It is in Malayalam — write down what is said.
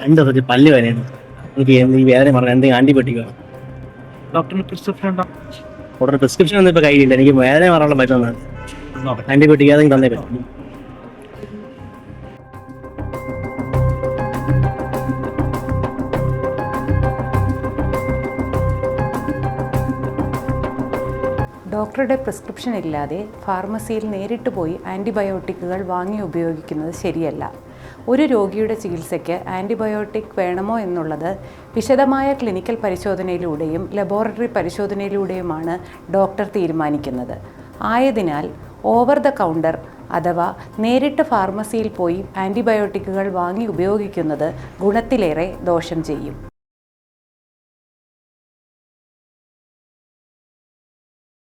രണ്ട് ദിവസത്തിൽ പല്ല് എനിക്ക് ഈ വേദന പറഞ്ഞാൽ എന്തെങ്കിലും ആന്റിബയോട്ടിക് വേണം ഡോക്ടറിന് പ്രിസ്ക്രിപ്ഷൻ ഉണ്ടോ ഉടനെ പ്രിസ്ക്രിപ്ഷൻ ഒന്നും ഇപ്പോൾ കയ്യിലില്ല. എനിക്ക് വേദന മാറാനുള്ള പറ്റുന്നതാണ് ആന്റിബയോട്ടിക് ഏതെങ്കിലും തന്നേ പറ്റും. ഡോക്ടറുടെ പ്രിസ്ക്രിപ്ഷൻ ഇല്ലാതെ ഫാർമസിയിൽ നേരിട്ട് പോയി ആന്റിബയോട്ടിക്കുകൾ വാങ്ങി ഉപയോഗിക്കുന്നത് ശരിയല്ല. ഒരു രോഗിയുടെ ചികിത്സയ്ക്ക് ആന്റിബയോട്ടിക് വേണമോ എന്നുള്ളത് വിശദമായ ക്ലിനിക്കൽ പരിശോധനയിലൂടെയും ലബോറട്ടറി പരിശോധനയിലൂടെയുമാണ് ഡോക്ടർ തീരുമാനിക്കുന്നത്. ആയതിനാൽ ഓവർ ദ കൗണ്ടർ അഥവാ നേരിട്ട് ഫാർമസിയിൽ പോയി ആന്റിബയോട്ടിക്കുകൾ വാങ്ങി ഉപയോഗിക്കുന്നത് ഗുണത്തിലേറെ ദോഷം ചെയ്യും.